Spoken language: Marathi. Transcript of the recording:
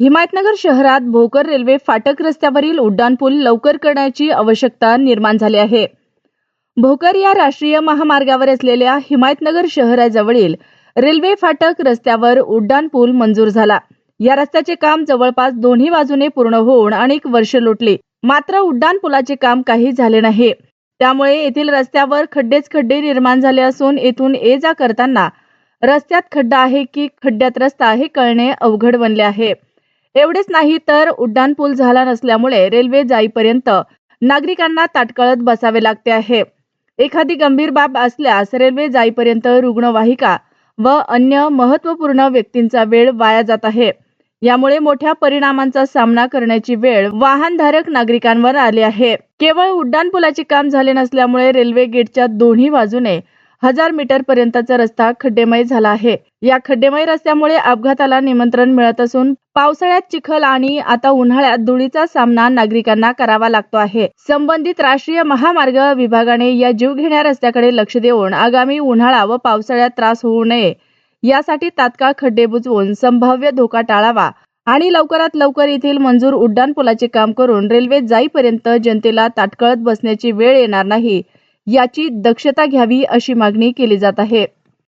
हिमायतनगर शहरात भोकर रेल्वे फाटक रस्त्यावरील उड्डाणपूल लवकर करण्याची आवश्यकता निर्माण झाली आहे. भोकर या राष्ट्रीय महामार्गावर असलेल्या हिमायतनगर शहराजवळील रेल्वे फाटक रस्त्यावर उड्डाणपूल मंजूर झाला. या रस्त्याचे काम जवळपास दोन्ही बाजूने पूर्ण होऊन अनेक वर्ष लोटले. मात्र उड्डाणपुलाचे काम काही झाले नाही. त्यामुळे येथील रस्त्यावर खड्डेच खड्डे निर्माण झाले असून येथून ये जा करताना रस्त्यात खड्डा आहे की खड्ड्यात रस्ता हे कळणे अवघड बनले आहे. एवढेच नाही तर उड्डाणपूल झाला नसल्यामुळे रेल्वे जाईपर्यंत नागरिकांना ताटकळत बसावे लागते आहे. एखादी गंभीर बाब असल्यास रेल्वे जाईपर्यंत रुग्णवाहिका व अन्य महत्त्वपूर्ण व्यक्तींचा वेळ वाया जात आहे. यामुळे मोठ्या परिणामांचा सामना करण्याची वेळ वाहनधारक नागरिकांवर आली आहे. केवळ उड्डाणपुलाचे काम झाले नसल्यामुळे रेल्वे गेटच्या दोन्ही बाजूने हजार मीटर पर्यंतचा रस्ता खड्डेमय झाला आहे. या खड्डेमय रस्त्यामुळे अपघाताला निमंत्रण मिळत असून पावसाळ्यात चिखल आणि आता उन्हाळ्यात धुळीचा सामना नागरिकांना करावा लागतो आहे. संबंधित राष्ट्रीय महामार्ग विभागाने या जीवघेण्या रस्त्याकडे लक्ष देऊन आगामी उन्हाळा व पावसाळ्यात त्रास होऊ नये. यासाठी तात्काळ खड्डे बुजवून संभाव्य धोका टाळावा आणि लवकरात लवकर येथील मंजूर उड्डाणपुलाचे काम करून रेल्वे जाईपर्यंत जनतेला ताटकळत बसण्याची वेळ येणार नाही. याची दक्षता घ्यावी अशी मागणी केली जात आहे.